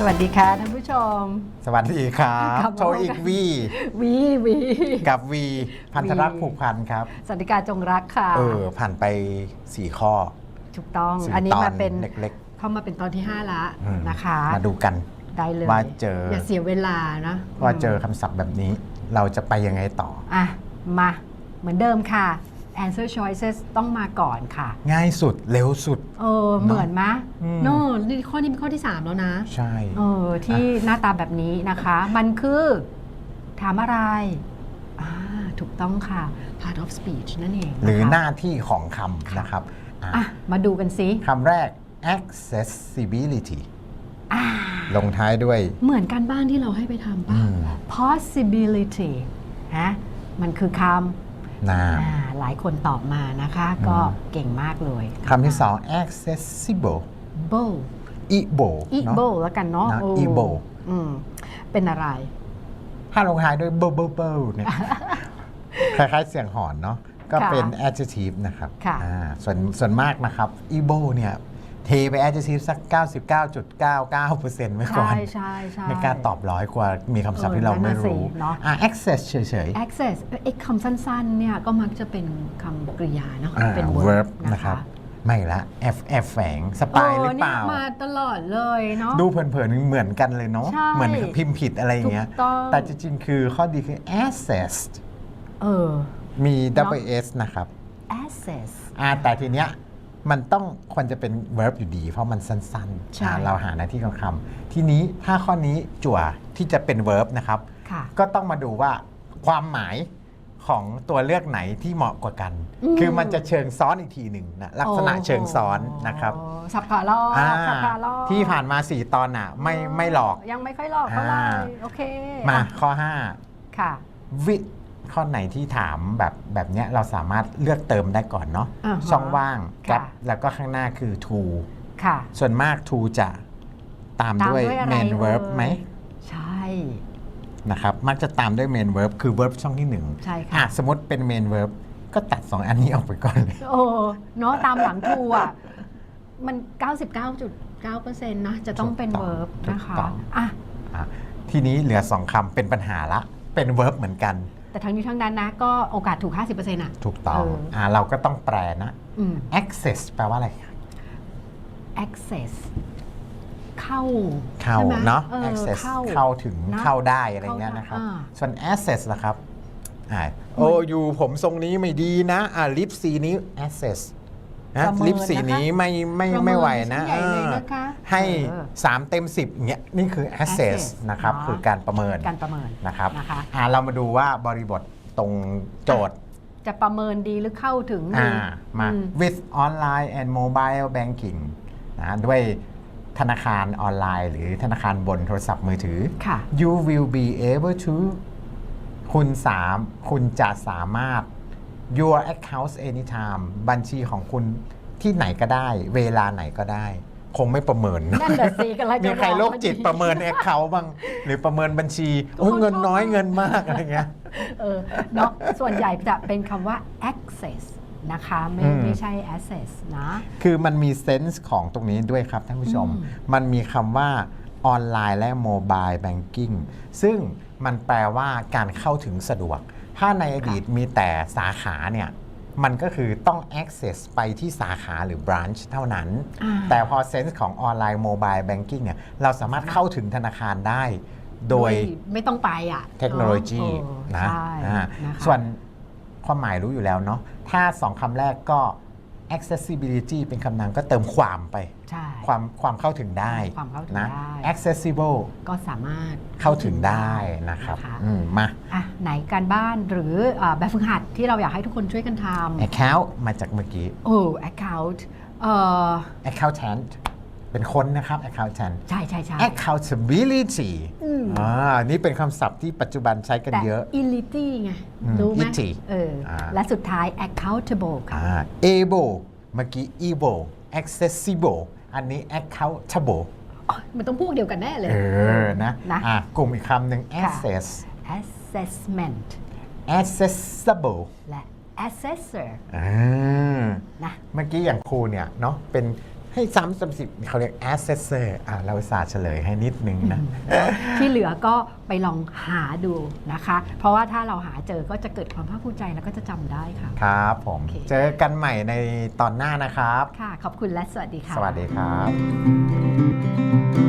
สวัสดีค่ะท่านผู้ชม สวัสดีครับกลับมาโชว์อีกวีวีวีกับวีพันธรักษ์วีผูกพันครับ สันติการจงรักค่ะ เออ ผ่านไป 4 ข้อถูกต้อง สี่อันนี้ตมาเป็นเล็กเข้ามาเป็นตอนที่ 5 ละๆอืมนะคะ มาดูกัน ได้เลยว่าเจอออ ย่าเสียเวลานะว่าเจอคำศัพท์แบบนี้ เราจะไปยังไงต่อ อะ มา เหมือนเดิมค่ะ answer choices ต้องมาก่อนค่ะ ง่ายสุดเร็วสุด เออ เหมือนมะอืมโน่ นี่ข้อนี้เป็นข้อที่ 3 แล้วนะ ใช่ เออที่หน้าตาแบบนี้นะคะ มันคือถามอะไรอ่าถูกต้องค่ะ part of speech นั่นเองะคะหรือหน้าที่ของคำนะครับอะอะมาดูกันสิคำแรก accessibility อ่าลงท้ายด้วย เหมือนกันบ้านที่เราให้ไปทำป่ะอืม possibility ฮะมันคือคนามำอ่าหลายคนตอบมานะคะ ก็เก่งมากเลยคำที่สอง accessible bo ibo อีเนาะโบแล้วกันเนาะนะโอ้ Igbo อืมเป็นอะไร ถ้าลงท้ายด้วย b b b เนี่ยคล้ายๆเสียงหอนเนาะก็ค่ะเป็น adjective นะครับค่ะอ่าส่วนส่วนมากนะครับ ibo เนี่ยเทไป adjective สัก 99.99%ไว้ก่อใช่นใช่ใช่ไม่กล้าตอบร้อยกว่ามีคำศัพท์ที่เราเออนั่ไม่นน่ะสิรู้เนอะอ่า access เฉย access ไอ้คำสั้นๆเนี่ยก็มักจะเป็นคำกริยาเนาะๆอ่าเป็น verb verb นะนะครับคะ ไม่ละ f f แฝงสปายหรือเปล่า นี่ยมาตลอดเลยเนาะ ดูเผินๆเหมือนกันเลยเนาะใช่เหมือนพิมพ์ผิดอะไรอย่างเงี้ย ถูกต้อง แต่จริงๆ คือข้อดีคือ access เออ มีเนอะ double s นะครับ access อ่าแต่ทีเนี้ยมันต้องควรจะเป็น verb อยู่ดี เพราะมันสั้นใช่ ๆอ่าเราหาหน้าที่ของคำทีนี้ถ้าข้อนี้จั่วที่จะเป็น verb นะครับ ค่ะ ก็ต้องมาดูว่าความหมาย ของตัวเลือกไหนที่เหมาะกว่ากัน อืม คือมันจะเชิงซ้อนอีกทีหนึ่งนะลักษณะเชิงซ้อนนะครับโอ้สับขาลอกอ่าสับขาลอกที่ผ่านมา 4 ตอนน่ะไม่ไม่หลอก ยังไม่ค่อยหลอกเท่าไหร่อ่า โอเคมาอะข้อ ค่ะ5 วิข้อไหนที่ถามแบบแบบเนี้ยเราสามารถเลือกเติมได้ก่อนเนาะอ่าฮะ ช่องว่าง ค่ะแกปแล้วก็ข้างหน้าคือ to ค่ะ ส่วนมาก to จะตามตามด้วย ด้วยอะไร main verb เอ่ย ไหม ใช่ นะครับมักจะตามด้วย main verb คือ verb ช่องที่หนึ่งใช่ค่ะ อะสมมติเป็น main verb ก็ตัด 2 อันนี้ออกไปก่อนเลย โอ้เนาะตามหลังทูอะ มัน 99.9%นะ จะต้องเป็นถูกต้อง verb ถูกนะคะต้อง อะอะทีนี้เหลือ 2คำเป็นปัญหาละ เป็น verb เหมือนกัน แต่ทั้งนี้ทั้งนั้นนะ ก็โอกาสถูก 50%อะ ถูกต้องเอออ่ อะเราก็ต้องแปลนะ อืม access แปลว่าอะไร access เข้าเข้าใช่ไหมเนาะ ออ access เข้า เข้าถึงนะเข้าได้อะไรเงี้ยเข้าได้นะครับอ่าส่วน access นะครับอ่าโอ้อยู่ผมทรงนี้ไม่ดีนะอ่าลิปสีนี้ access นะประเมินลิปสีนะคะนี้ไม่ไม่ประเมินไม่ไหวนะชิ้นใหญ่เลยเออนะคะให้ เออ3 เต็ม 10อย่างเงี้ยนี่คือ access access นะครับ เนาะคือการประเมินการประเมินนะครับนะคะ อ่าเรามาดูว่าบริบทตรงโจทย์ จะประเมินดีหรือเข้าถึงดีอ่ามา อื with online and mobile banking นะด้วย ธนาคารออนไลน์ หรือธนาคารบนโทรศัพท์มือถือ ค่ะ you will be able to คุณสามคุณจะสามารถ your account anytime บัญชีของคุณที่ไหนก็ได้ เวลาไหนก็ได้ คงไม่ประเมินนะนั่นแหละสิกำลังจะมีใครบอกโรคจิตพอดีประเมิน account บ้าง หรือประเมินบัญชีโอ้ยเขาเงินชอบน้อยมากเงินมากอะไรเงี้ย เออเนาะส่วนใหญ่จะเป็นคำว่า access นะคะไม่อืม ไม่ใช่ access นะ คือมันมีเซนส์ของตรงนี้ด้วยครับท่านผู้ชม อืม มันมีคำว่าออนไลน์และโมบายแบงกิ้งซึ่งมันแปลว่าการเข้าถึงสะดวก ถ้าในอดีตมีแต่สาขาเนี่ย มันก็คือต้อง access ไปที่สาขาหรือ branch เท่านั้น อ่า แต่พอเซนส์ของออนไลน์โมบายแบงกิ้งเนี่ย เราสามารถเข้าถึงธนาคารได้ โดย ไม่ต้องไปอะเทคโนโลยีเออนะใช่อ่านะคะ ส่วน ความหมายรู้อยู่แล้วเนาะถ้าสองคำแรกก็ accessibility เป็นคำนามก็เติมความไปใช่ความความเข้าถึงได้ความเข้าถึงนะได้ accessible ก็สามารถเข้าถึงได้นะครับนะคะอืมมาอะไหนการบ้านหรืออ่าแบบฝึกหัดที่เราอยากให้ทุกคนช่วยกันทำ account มาจากเมื่อกี้โอ้ account เอ่อ accountant เป็นคนนะครับ accountant ใช่ใช่ใช่ accountability อืมอ่านี่เป็นคำศัพท์ที่ปัจจุบันใช้กันแต่เยอะ ility ไงอืมรู้ไหม ility เอออาและสุดท้าย accountable ค่ะอ่า able เมื่อกี้ able accessible อันนี้ accountable อ๋อมันต้องพูดเดียวกันแน่เลย เออ นะนะอะกลุ่มอีกคำหนึ่งค่ะ access assessment accessible และ assessor อ่านะ เมื่อกี้อย่างครูเนี่ยเนาะเป็น ให้ซ้ำซ้ำสิบเขาเรียก assessor อะเราอุตสาห์เฉลยให้นิดนึงนะ ที่เหลือก็ไปลองหาดูนะคะ เพราะว่าถ้าเราหาเจอก็จะเกิดความภาคภูมิใจแล้วก็จะจำได้ค่ะ ครับผม โอเค เจอกันใหม่ในตอนหน้านะครับ ค่ะ ขอบคุณและสวัสดีค่ะ สวัสดีครับ